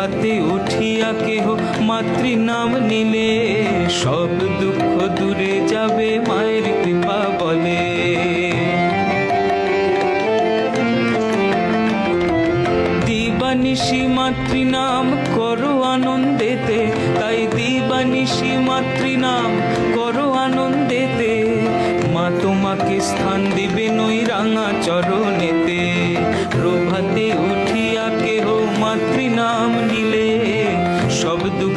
প্রভাতে উঠিয়া কেহ মাতৃ নাম নিলে, সব দুঃখ দূরে যাবে মায়ের কৃপা বলে। দিবানিশি মাতৃনাম করো আনন্দেতে, তাই দিবানিশি মাতৃনাম করো আনন্দেতে। মা তোমাকে স্থান দিবে নই রাঙা চরণেতে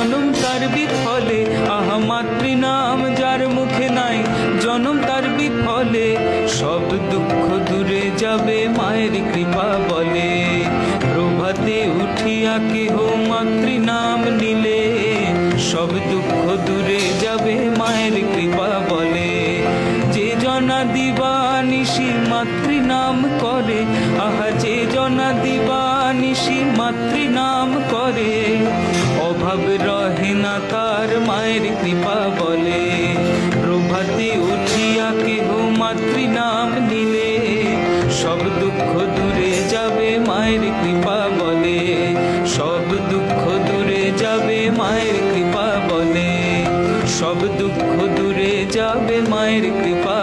জনম তার বিফলে, আহা মাতৃনাম যার মুখে নাই। জনম তার বিফলে, সব দুঃখ দূরে যাবে মায়ের কৃপা বলে। প্রভাতে উঠিয়া কেহ মাতৃনাম নিলে, সব দুঃখ দূরে যাবে মায়ের কৃপা বলে। যে জনা দিবানিশি মাতৃনাম করে, আহা যে জনা দিবানিশি মাতৃনাম করে। অভাব রহে না তার মায়ের কৃপা বলে। প্রভাতে উঠিয়া কেহ মাতৃ নাম নিলে। সব দুঃখ দূরে যাবে মায়ের কৃপা বলে। সব দুঃখ দূরে যাবে মায়ের কৃপা বলে। সব দুঃখ দূরে যাবে মায়ের কৃপা